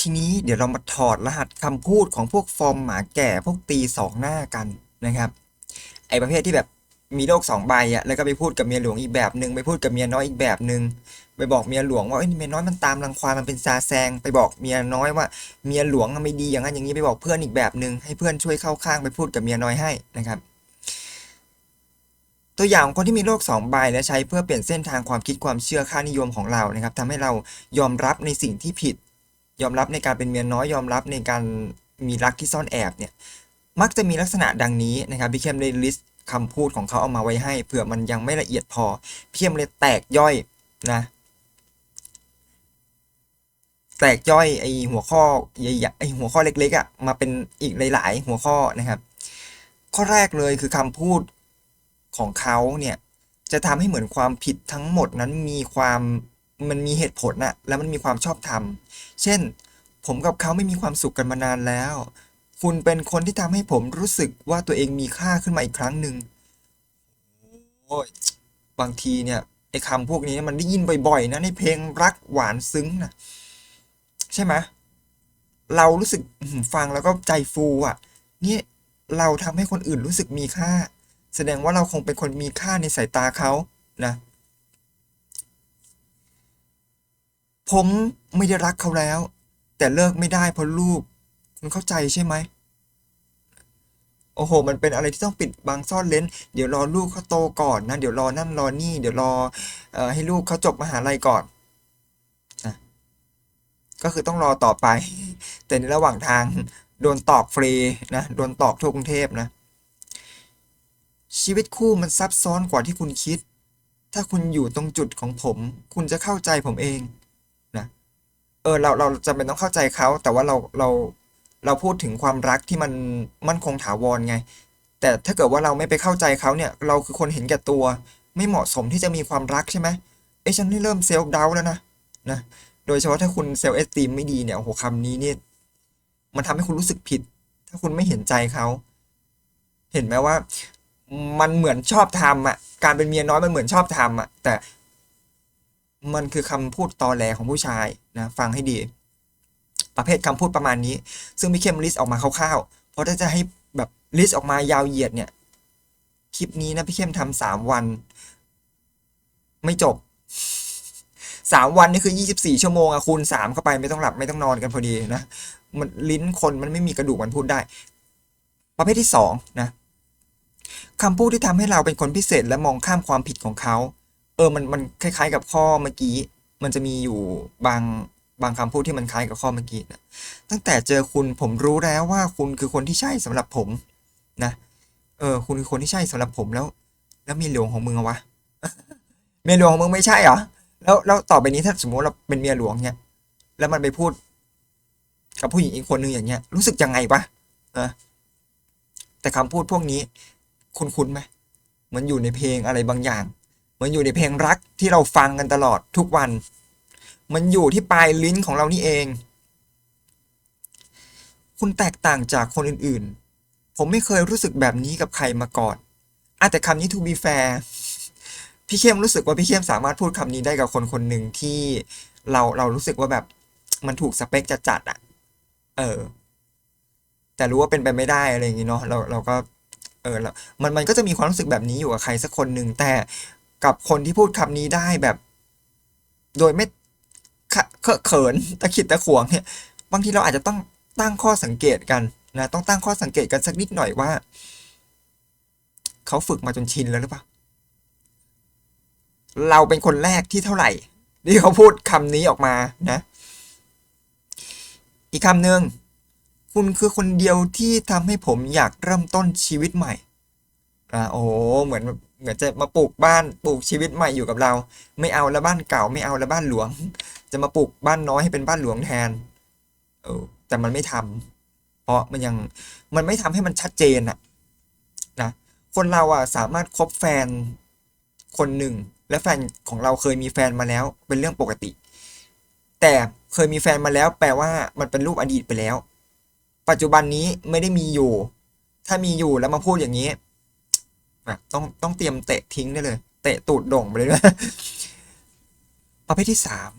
ทีนี้เดี๋ยวเรามาถอดรหัสคำพูดของพวกฟอร์มหมาแก่พวกตีสองหน้ากันนะครับไอประเภทที่แบบมีโลกสองใบอะแล้วก็ไปพูดกับเมียหลวงอีกแบบหนึ่งไปพูดกับเมียน้อยอีกแบบหนึ่งไปบอกเมียหลวงว่าเอ้ยเมียน้อยมันตามรังควานมันเป็นซาแซงไปบอกเมียน้อยว่าเมียหลวงไม่ดีอย่างนั้นอย่างนี้ไปบอกเพื่อนอีกแบบหนึ่งให้เพื่อนช่วยเข้าข้างไปพูดกับเมียน้อยให้นะครับ ตัวอย่างของคนที่มีโลกสองใบและใช้เพื่อเปลี่ยนเส้นทางความคิดความเชื่อค่านิยมของเรานะครับทำให้เรายอมรับในสิ่งที่ผิด ยอมรับในการเป็นเมียน้อยยอมรับในการมีรักที่ซ่อนแอบเนี่ยมักจะมีลักษณะดังนี้นะครับพี่เข้มได้ลิสต์คำพูดของเขาเอามาไว้ให้เผื่อมันยังไม่ละเอียดพอพี่เข้มเลยแตกย่อยนะแตกย่อยไอหัวข้อใหญ่ไอหัวข้อเล็กๆอะ่ะมาเป็นอีกหลาย ๆ หัวข้อนะครับ ข้อแรกเลยคือคำพูดของเขาเนี่ยจะทำให้เหมือนความผิดทั้งหมดนั้นมีความ มันมีเหตุผลอะแล้วมันมีความชอบธรรม เช่น ผมกับเขาไม่มีความสุขกันมานานแล้ว คุณเป็นคนที่ทำให้ผมรู้สึกว่าตัวเองมีค่าขึ้นมาอีกครั้งหนึ่งโอ้ยบางทีเนี่ยไอ้คำพวกนี้มันได้ยินบ่อยๆนะในเพลงรักหวานซึ้งนะใช่ไหมเรารู้สึกฟังแล้วก็ใจฟูอะนี่เราทำให้คนอื่นรู้สึกมีค่า แสดงว่าเราคงเป็นคนมีค่าในสายตาเขานะ ผมไม่ได้รักเขาแล้ว แต่เลิกไม่ได้เพราะลูก คุณเข้าใจใช่ไหม โอ้โห มันเป็นอะไรที่ต้องปิดบังซ่อนเร้นเดี๋ยวรอลูกเขาโตก่อนนะ เดี๋ยวรอนั่นรอนี่ เดี๋ยวรออให้ลูกเขาจบมหาลัยก่อนนะก็คือต้องรอต่อไป แต่ในระหว่างทางโดนตอกฟรีนะ โดนตอกทั่วกรุงเทพนะ ชีวิตคู่มันซับซ้อนกว่าที่คุณคิด ถ้าคุณอยู่ตรงจุดของผม คุณจะเข้าใจผมเอง เออเราเราจำเป็นต้องเข้าใจเขา แต่ว่าเราเราเราพูดถึงความรักที่มันมั่นคงถาวรไง แต่ถ้าเกิดว่าเราไม่ไปเข้าใจเขาเนี่ย เราคือคนเห็นแก่ตัว ไม่เหมาะสมที่จะมีความรักใช่ไหมเอ้ฉันนี่เริ่มเซลฟ์ดาวแล้วนะนะโดยเฉพาะถ้าคุณเซลล์เอสตีมไม่ดีเนี่ยโอ้โหคำนี้เนี่ยมันทำให้คุณรู้สึกผิด ถ้าคุณไม่เห็นใจเขา เห็นไหมว่า มันเหมือนชอบทำอะ การเป็นเมียน้อยมันเหมือนชอบทำอะ แต่ มันคือคำพูดตอแหลของผู้ชายนะฟังให้ดี ประเภทคำพูดประมาณนี้ ซึ่งพี่เข้มลิสต์ออกมาคร่าวๆเพราะถ้าจะให้แบบลิสต์ออกมายาวเหยียดเนี่ย คลิปนี้นะพี่เข้มทำสามวัน ไม่จบสามวันนี่คือยี่สิบสี่ชั่วโมงอะคูณสามเข้าไปไม่ต้องหลับไม่ต้องนอนกันพอดีนะมันลิ้นคนมันไม่มีกระดูกมันพูดได้ ประเภทที่สองนะคำพูดที่ทำให้เราเป็นคนพิเศษและมองข้ามความผิดของเขา ออมันมันคล้ายๆ กับข้อเมื่อกี้ มันจะมีอยู่บางบางคำพูดที่มันคล้ายกับข้อเมื่อกี้นะตั้งแต่เจอคุณผมรู้แล้วว่าคุณคือคนที่ใช่สำหรับผมนะเออ คุณคือคนที่ใช่สำหรับผมแล้ว แล้วเมียหลวงของมึงอะวะเมียหลวงของมึงไม่ใช่เหรอแล้วแล้วต่อไปนี้ถ้าสมมติเราเป็นเมียหลวงเนี่ยแล้วมันไปพูด กับผู้หญิงอีกคนหนึ่งอย่างเงี้ย รู้สึกยังไงวะเออแต่คำพูดพวกนี้ คุ้นๆไหมเหมันอยู่ในเพลงอะไรบางอย่าง มันอยู่ในเพลงรักที่เราฟังกันตลอดทุกวัน มันอยู่ที่ปลายลิ้นของเรานี่เอง คุณแตกต่างจากคนอื่นๆ ผมไม่เคยรู้สึกแบบนี้กับใครมาก่อนอะแต่คำนี้ to be fair พี่เข้มรู้สึกว่าพี่เข้มสามารถพูดคำนี้ได้กับคนคนหนึ่งที่เราเรารู้สึกว่าแบบมันถูกสเปคจะจัดๆอะเออ แต่รู้ว่าเป็นไปไม่ได้อะไรอย่างงี้เนาะเราเราก็ เออแล้วมันมันก็จะมีความรู้สึกแบบนี้อยู่กับใครสักคนหนึ่งแต่ กับคนที่พูดคำนี้ได้แบบ โดยไม่เคอะเขินตะขิดตะขวงเนี่ย บางทีเราอาจจะต้องตั้งข้อสังเกตกันนะต้องตั้งข้อสังเกตกันสักนิดหน่อยว่า เขาฝึกมาจนชินแล้วหรือเปล่าเราเป็นคนแรกที่เท่าไหร่ที่เขาพูดคำนี้ออกมานะ อีกคำหนึ่งคุณคือคนเดียวที่ทำให้ผมอยากเริ่มต้นชีวิตใหม่อ่าโอ้เหมือน เหมือนจะมาปลูกบ้านปลูกชีวิตใหม่อยู่กับเรา ไม่เอาแล้วบ้านเก่าไม่เอาแล้วบ้านหลวง จะมาปลูกบ้านน้อยให้เป็นบ้านหลวงแทนเออแต่มันไม่ทำเพราะมันยังมันไม่ทำให้มันชัดเจนอะนะคนเราอะสามารถคบแฟนคนหนึ่ง และแฟนของเราเคยมีแฟนมาแล้วเป็นเรื่องปกติ แต่เคยมีแฟนมาแล้ว แปลว่ามันเป็นรูปอดีตไปแล้ว ปัจจุบันนี้ไม่ได้มีอยู่ ถ้ามีอยู่แล้วมาพูดอย่างนี้ อะต้องต้องเตรียมเตะทิ้งได้เลย เตะตูดด่งไปเลยนะประเภทที่สาม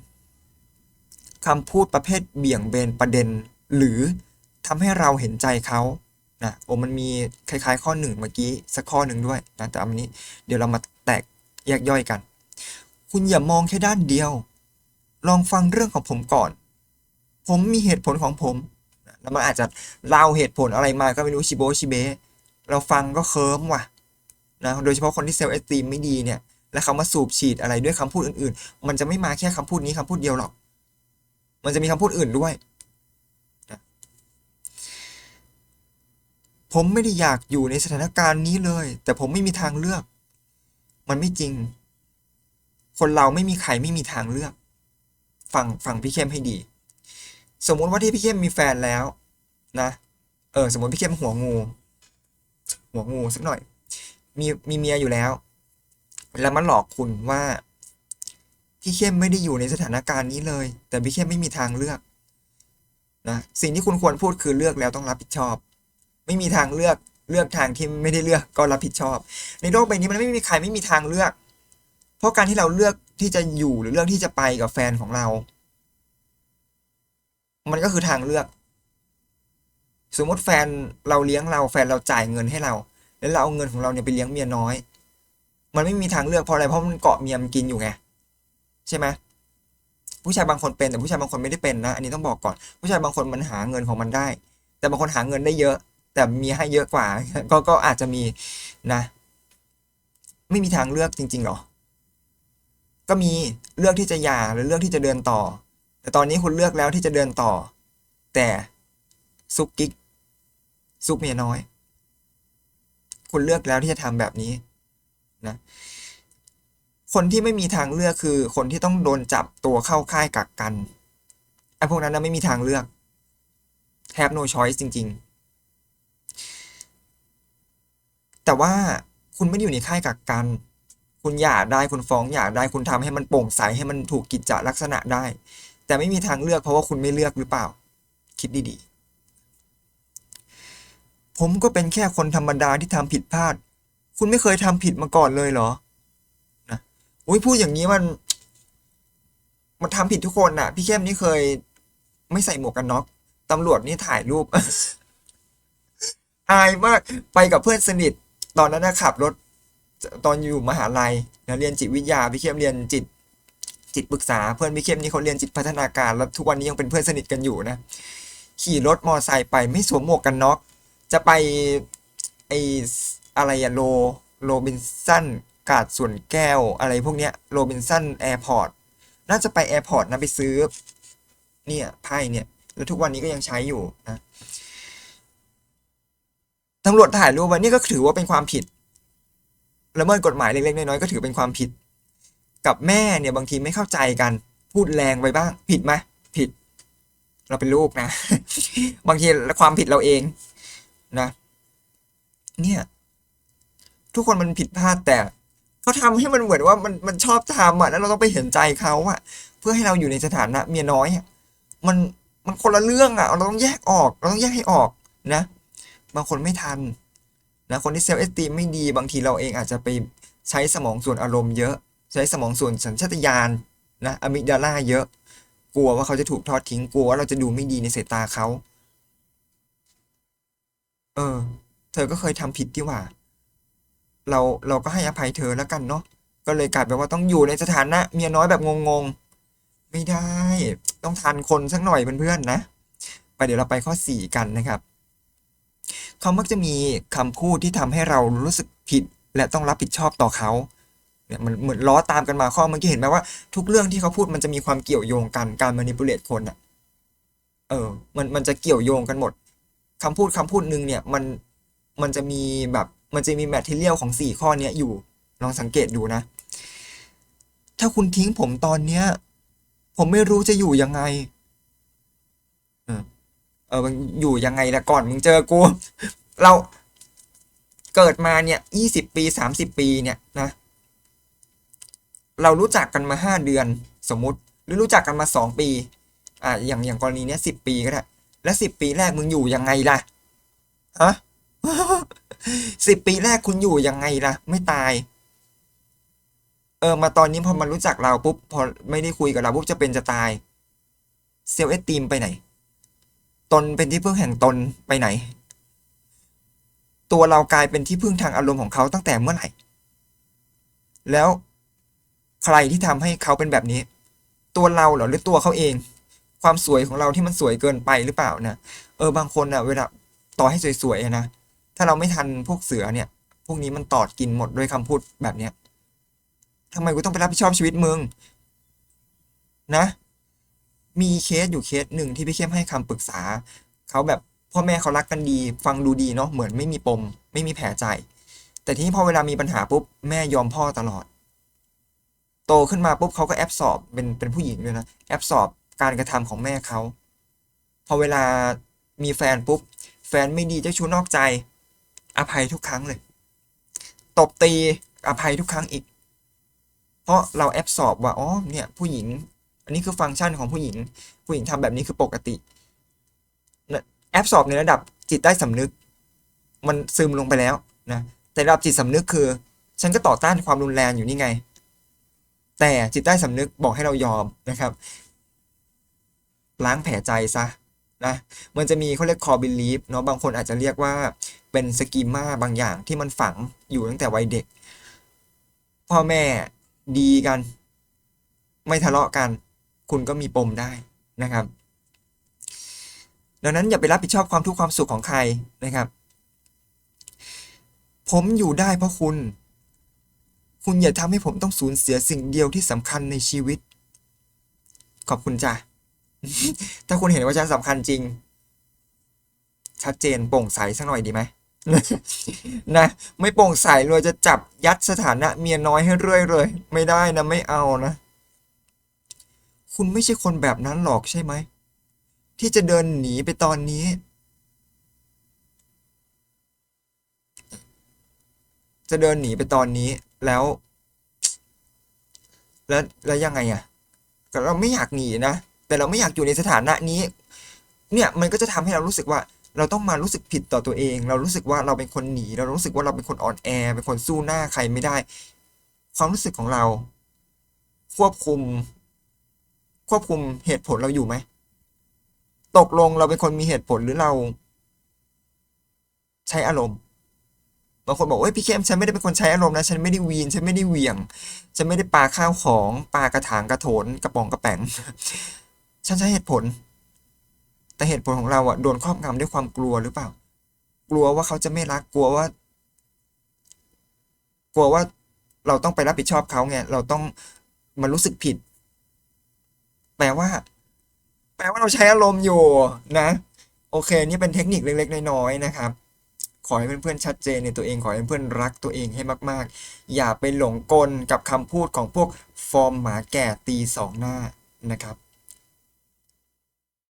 คำพูดประเภทเบี่ยงเบนประเด็น หรือทำให้เราเห็นใจเขานะโอ้มันมีคล้ายๆ ข้อหนึ่งเมื่อกี้สักข้อหนึ่งด้วยนะแต่อันนี้ เดี๋ยวเรามาแตกแยกย่อยกัน คุณอย่ามองแค่ด้านเดียว ลองฟังเรื่องของผมก่อน ผมมีเหตุผลของผมแล้วมันอาจจะเล่าเหตุผลอะไรมาก็ไม่รู้ชิโบชิเบเราฟังก็เคิร์มว่ะ นะโดยเฉพาะคนที่เซลล์เอสตีมไม่ดีเนี่ยแล้วเขามาสูบฉีดอะไรด้วยคำพูดอื่นๆ มันจะไม่มาแค่คำพูดนี้คำพูดเดียวหรอก มันจะมีคำพูดอื่นด้วยนะผมไม่ได้อยากอยู่ในสถานการณ์นี้เลย แต่ผมไม่มีทางเลือก มันไม่จริง คนเราไม่มีใครไม่มีทางเลือกฟังฟังพี่เข้มให้ดี สมมุติว่าที่พี่เข้มมีแฟนแล้ว นะ เออ สมมติพี่เข้มหัวงู หัวงูสักหน่อย มีมีเมียอยู่แล้ว แล้วมันหลอกคุณว่า พี่เข้มไม่ได้อยู่ในสถานการณ์นี้เลย แต่พี่เข้มไม่มีทางเลือกนะสิ่งที่คุณควรพูดคือเลือกแล้วต้องรับผิดชอบ ไม่มีทางเลือกเลือกทางที่ไม่ได้เลือกก็รับผิดชอบ ในโลกใบนี้มันไม่มีใครไม่มีทางเลือก เพราะการที่เราเลือกที่จะอยู่หรือเลือกที่จะไปกับแฟนของเรา มันก็คือทางเลือก สมมติแฟนเราเลี้ยงเราแฟนเราจ่ายเงินให้เรา แล้วเราเอาเงินของเราเนี่ยไปเลี้ยงเมียน้อย มันไม่มีทางเลือกเพราะอะไรเพราะมันเกาะเมียมันกินอยู่ไงใช่ไหมผู้ชายบางคนเป็นแต่ผู้ชายบางคนไม่ได้เป็นนะ อันนี้ต้องบอกก่อน ผู้ชายบางคนมันหาเงินของมันได้ แต่บางคนหาเงินได้เยอะ แต่มีให้เยอะกว่า ก็ก็อาจจะมีนะ ไม่มีทางเลือกจริงๆหรอ ก็มีเลือกที่จะหย่าหรือเลือกที่จะเดินต่อ แต่ตอนนี้คุณเลือกแล้วที่จะเดินต่อ แต่ซุกกิ๊กซุกเมียน้อย คุณเลือกแล้วที่จะทำแบบนี้นะคนที่ไม่มีทางเลือกคือ คนที่ต้องโดนจับตัวเข้าค่ายกักกันไอ้พวกนั้นนะไม่มีทางเลือก have no choice จริง ๆ แต่ว่าคุณไม่ได้อยู่ในค่ายกักกัน คุณอยากได้คุณฟ้องอยากได้คุณทำให้มันโปร่งใสให้มันถูกกิจจลักษณะได้ แต่ไม่มีทางเลือกเพราะว่าคุณไม่เลือกหรือเปล่า คิดดีๆ ผมก็เป็นแค่คนธรรมดาที่ทำผิดพลาด คุณไม่เคยทำผิดมาก่อนเลยเหรอ นะอุ้ยพูดอย่างนี้มัน มันทำผิดทุกคนน่ะพี่เข้มนี่เคย ไม่ใส่หมวกกันน็อกตำรวจนี่ถ่ายรูป อายมาก ไปกับเพื่อนสนิท ตอนนั้นนะขับรถ ตอนอยู่มหาลัยนะเรียนจิตวิทยาพี่เข้มเรียนจิต จิตปรึกษา เพื่อนพี่เข้มนี่เขาเรียนจิตพัฒนาการ แล้วทุกวันนี้ยังเป็นเพื่อนสนิทกันอยู่นะ ขี่รถมอไซค์ไปไม่สวมหมวกกันน็อก จะไปไออะไรอะโลโรบินสันกาดส่วนแก้วอะไรพวกเนี้ยโรบินสันแอร์พอร์ตน่าจะไปแอร์พอร์ตนะไปซื้อ เนี่ยไพ่เนี่ย แล้วทุกวันนี้ก็ยังใช้อยู่นะตำรวจถ่ายรูปว้นี่ก็ถือว่าเป็นความผิดละเมิดกฎหมายเล็กๆน้อยๆก็ถือเป็นความผิด กับแม่เนี่ยบางทีไม่เข้าใจกันพูดแรงไปบ้าง ผิดไหมผิด เราเป็นลูกนะ บางทีความผิดเราเอง นะ เนี่ย ทุกคนมันผิดพลาดแต่เขาทำให้มันเหมือนว่ามันมันชอบทำอะแล้วเราต้องไปเห็นใจเขาอะ เพื่อให้เราอยู่ในสถานะเมียน้อยอะมันมันคนละเรื่องอะ เราต้องแยกออก เราต้องแยกให้ออกนะ บางคนไม่ทันนะคนที่เซลล์เอสตีไม่ดีบางทีเราเองอาจจะไปใช้สมองส่วนอารมณ์เยอะ ใช้สมองส่วนสัญชาตญาณนะอะมิกดาล่าเยอะ กลัวว่าเขาจะถูกทอดทิ้งกลัวว่าเราจะดูไม่ดีในสายตาเขา เออ เธอก็เคยทำผิดที่ว่า เราเราก็ให้อภัยเธอแล้วกันเนาะก็เลยกลายเป็นว่าต้องอยู่ในสถานะเมียน้อยแบบงงๆ ไม่ได้ ต้องทันคนสักหน่อยเพื่อนๆนะ ไปเดี๋ยวเราไปข้อสี่กันนะครับ เขามักจะมีคำพูดที่ทำให้เรารู้สึกผิด และต้องรับผิดชอบต่อเขาเนี่ยมันเหมือนล้อตามกันมาข้อเมื่อกี้เห็นไหมว่าทุกเรื่องที่เขาพูดมันจะมีความเกี่ยวโยงกันการมานิปุเลตคนอะเออ มันมันจะเกี่ยวโยงกันหมด คำพูดคำพูดหนึ่งเนี่ยมันมันจะมีแบบมันจะมีแมทเทียลของสี่ข้อเนี้ยอยู่ลองสังเกตดูนะ ถ้าคุณทิ้งผมตอนเนี้ย ผมไม่รู้จะอยู่ยังไง เออเออมันอยู่ยังไงละก่อนมึงเจอกู เราเกิดมาเนี่ยยี่สิบปีสามสิบปีเนี่ยนะ เรารู้จักกันมาห้าเดือนสมมติ หรือรู้จักกันมาสองปี อ่าอย่างอย่างกรณีเนี้ยสิบปีก็ได้ และสิบปีแรกมึงอยู่ยังไงล่ะฮะสิบปีแรกคุณอยู่ยังไงล่ะ ไม่ตาย เออ มาตอนนี้พอมารู้จักเราปุ๊บพอไม่ได้คุยกับเราปุ๊บจะเป็นจะตายเซลล์เอสตีมไปไหน ตนเป็นที่พึ่งแห่งตนไปไหน ตัวเรากลายเป็นที่พึ่งทางอารมณ์ของเขาตั้งแต่เมื่อไหร่ แล้วใครที่ทำให้เขาเป็นแบบนี้ ตัวเราเหรอหรือตัวเขาเอง ความสวยของเราที่มันสวยเกินไปหรือเปล่านะเออบางคนอะเวลาต่อให้สวยๆนะถ้าเราไม่ทันพวกเสือเนี่ย พวกนี้มันตอดกินหมดด้วยคำพูดแบบเนี้ยทำไมกูต้องไปรับผิดชอบชีวิตมึงนะ มีเคสอยู่เคสหนึ่งที่พี่เข้มให้คำปรึกษาเขาแบบพ่อแม่เขารักกันดี ฟังดูดีเนาะเหมือนไม่มีปม ไม่มีแผลใจ แต่ทีนี้พอเวลามีปัญหาปุ๊บแม่ยอมพ่อตลอด โตขึ้นมาปุ๊บเขาก็แอบสอบเป็นเป็นผู้หญิงด้วยนะแอบสอบ การกระทำของแม่เขาพอเวลามีแฟนปุ๊บ แฟนไม่ดีเจ้าชู้นอกใจ อภัยทุกครั้งเลย ตบตีอภัยทุกครั้งอีก เพราะเราแอบสอบว่าอ๋อเนี่ยผู้หญิง อันนี้คือฟังก์ชันของผู้หญิง ผู้หญิงทำแบบนี้คือปกติแอบสอบในระดับจิตใต้สำนึก มันซึมลงไปแล้วนะแต่ระดับจิตสำนึกคือ ฉันก็ต่อต้านความรุนแรงอยู่นี่ไง แต่จิตใต้สำนึกบอกให้เรายอมนะครับ ล้างแผลใจซะนะมันจะมีเขาเรียก core belief เนาะบางคนอาจจะเรียกว่าเป็นสกีมาบางอย่างที่มันฝังอยู่ตั้งแต่วัยเด็ก พ่อแม่ดีกัน ไม่ทะเลาะกัน คุณก็มีปมได้นะครับ ดังนั้นอย่าไปรับผิดชอบความทุกข์ความสุขของใครนะครับ ผมอยู่ได้เพราะคุณ คุณอย่าทำให้ผมต้องสูญเสียสิ่งเดียวที่สำคัญในชีวิต ขอบคุณจ้ะ ถ้าคุณเห็นว่าฉันสำคัญจริง ชัดเจนโปร่งใสสักหน่อยดีไหมนะ ไม่โปร่งใสเลยจะจับยัดสถานะเมียน้อยให้เรื่อยเลย ไม่ได้นะไม่เอานะ คุณไม่ใช่คนแบบนั้นหรอกใช่ไหม ที่จะเดินหนีไปตอนนี้ จะเดินหนีไปตอนนี้แล้ว แล้วแล้วยังไงอะก็เราไม่อยากหนีนะ แต่เราไม่อยากอยู่ในสถานะนี้ เนี่ยมันก็จะทำให้เรารู้สึกว่าเราต้องมารู้สึกผิดต่อตัวเอง เรารู้สึกว่าเราเป็นคนหนี เรารู้สึกว่าเราเป็นคนอ่อนแอ เป็นคนสู้หน้าใครไม่ได้ ความรู้สึกของเรา ควบคุม ควบคุมเหตุผลเราอยู่ไหม ตกลงเราเป็นคนมีเหตุผลหรือเรา ใช้อารมณ์ บางคนบอกว่าพี่เข้มฉันไม่ได้เป็นคนใช้อารมณ์นะ ฉันไม่ได้วีน ฉันไม่ได้เหวี่ยง ฉันไม่ได้ปาข้าวของ ปากระถางกระโถน กระป๋องกระแป๋ง ฉันใช้เหตุผล แต่เหตุผลของเราอะโดนครอบงำด้วยความกลัวหรือเปล่า กลัวว่าเขาจะไม่รักกลัวว่า กลัวว่าเราต้องไปรับผิดชอบเขาไงเราต้องมารู้สึกผิดแปลว่าแปลว่าเราใช้อารมณ์อยู่นะ โอเค นี่เป็นเทคนิคเล็กๆน้อยๆนะครับ ขอให้เพื่อนๆชัดเจนในตัวเองขอให้เพื่อนๆรักตัวเองให้มากๆ อย่าไปหลงกลกับคำพูดของพวกฟอร์มหมาแก่ตีสองหน้านะครับ